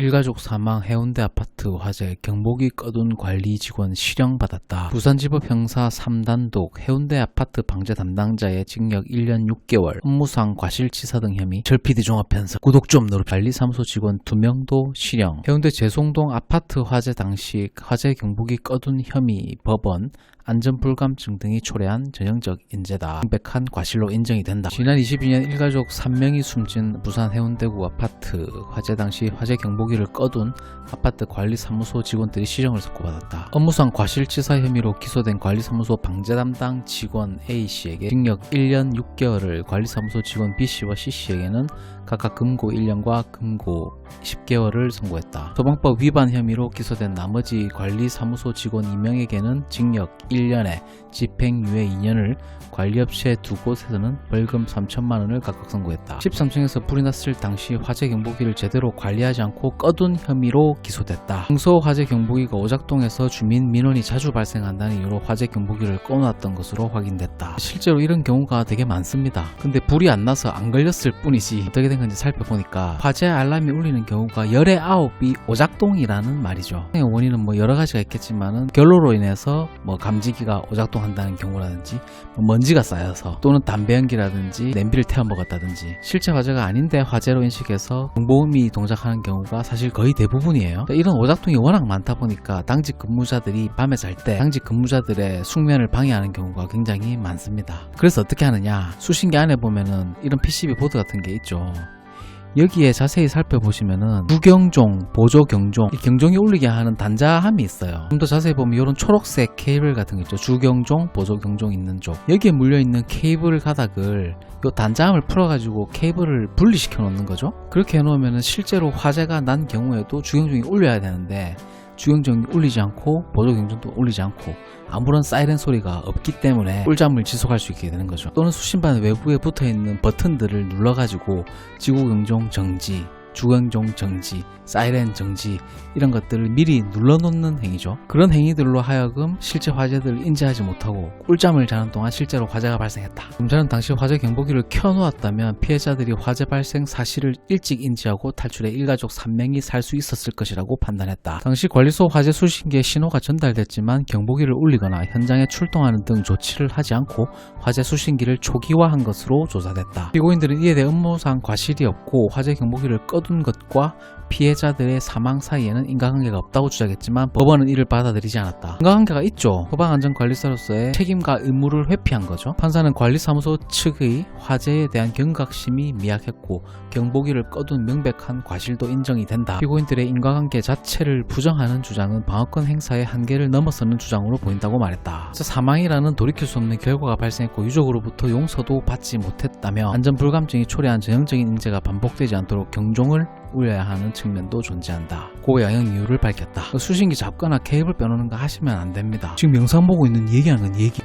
일가족 사망 해운대 아파트 화재 경보기 꺼둔 관리 직원 실형받았다. 부산지법 형사 3단독 해운대 아파트 방제 담당자의 징역 1년 6개월 업무상 과실치사 등 혐의 절피디 종합편사 구독 좀 누르 관리사무소 직원 2명도 실형 해운대 재송동 아파트 화재 당시 화재 경보기 꺼둔 혐의 법원 안전불감증 등이 초래한 전형적 인재다. 명백한 과실로 인정이 된다. 지난 22년 일가족 3명이 숨진 부산 해운대구 아파트 화재 당시 화재 경보기 를 꺼둔 아파트 관리사무소 직원들이 실형을 선고받았다. 업무상 과실치사 혐의로 기소된 관리사무소 방제 담당 직원 A씨에게 징역 1년 6개월을 관리사무소 직원 B씨와 C씨에게는 각각 금고 1년과 금고 10개월을 선고했다. 소방법 위반 혐의로 기소된 나머지 관리사무소 직원 2명에게는 징역 1년에 집행유예 2년을 관리업체 두 곳에서는 벌금 3천만 원을 각각 선고했다. 13층에서 불이 났을 당시 화재 경보기를 제대로 관리하지 않고 꺼둔 혐의로 기소됐다. 평소 화재 경보기가 오작동에서 주민 민원이 자주 발생한다는 이유로 화재 경보기를 꺼놨던 것으로 확인됐다. 실제로 이런 경우가 되게 많습니다. 근데 불이 안 나서 안 걸렸을 뿐이지 어떻게 된 건지 살펴보니까 화재 알람이 울리는 경우가 열의 아홉이 오작동이라는 말이죠. 원인은 뭐 여러 가지가 있겠지만은 결로로 인해서 뭐 감지기가 오작동한다는 경우라든지 뭐 먼지가 쌓여서 또는 담배 연기라든지 냄비를 태워 먹었다든지 실제 화재가 아닌데 화재로 인식해서 정보음이 동작하는 경우가 사실 거의 대부분이에요. 이런 오작동이 워낙 많다 보니까 당직 근무자들이 밤에 잘 때 당직 근무자들의 숙면을 방해하는 경우가 굉장히 많습니다. 그래서 어떻게 하느냐? 수신기 안에 보면은 이런 PCB 보드 같은 게 있죠. 여기에 자세히 살펴보시면은 주경종, 보조경종, 이 경종이 울리게 하는 단자함이 있어요. 좀 더 자세히 보면 이런 초록색 케이블 같은 거 있죠. 주경종, 보조경종 있는 쪽. 여기에 물려있는 케이블 가닥을 이 단자함을 풀어가지고 케이블을 분리시켜 놓는 거죠. 그렇게 해놓으면 실제로 화재가 난 경우에도 주경종이 울려야 되는데 주경종이 울리지 않고 보조경종도 울리지 않고 아무런 사이렌 소리가 없기 때문에 꿀잠을 지속할 수 있게 되는 거죠. 또는 수신반 외부에 붙어 있는 버튼들을 눌러가지고 지구 경종 정지, 주경종 정지, 사이렌 정지 이런 것들을 미리 눌러놓는 행위죠. 그런 행위들로 하여금 실제 화재들을 인지하지 못하고 꿀잠을 자는 동안 실제로 화재가 발생했다. 검찰은 당시 화재 경보기를 켜놓았다면 피해자들이 화재 발생 사실을 일찍 인지하고 탈출해 일가족 3명이 살 수 있었을 것이라고 판단했다. 당시 관리소 화재 수신기에 신호가 전달됐지만 경보기를 울리거나 현장에 출동하는 등 조치를 하지 않고 화재 수신기를 초기화한 것으로 조사됐다. 피고인들은 이에 대해 업무상 과실이 없고 화재 경보기를 꺼둔 것과 피해자들의 사망 사이에는 인과관계가 없다고 주장했지만 법원은 이를 받아들이지 않았다. 인과관계가 있죠. 소방안전관리사로서의 책임과 의무를 회피한 거죠. 판사는 관리사무소 측의 화재에 대한 경각심이 미약했고 경보기를 꺼둔 명백한 과실도 인정이 된다. 피고인들의 인과관계 자체를 부정하는 주장은 방어권 행사의 한계를 넘어서는 주장으로 보인다고 말했다. 사망이라는 돌이킬 수 없는 결과가 발생했고 유족으로부터 용서도 받지 못했다며 안전 불감증이 초래한 전형적인 인재가 반복되지 않도록 경종을 울려야 하는 측면도 존재한다. 고 양형 이유를 밝혔다. 수신기 잡거나 케이블 빼놓는 거 하시면 안 됩니다. 지금 영상 보고 있는 얘기하는 건 얘기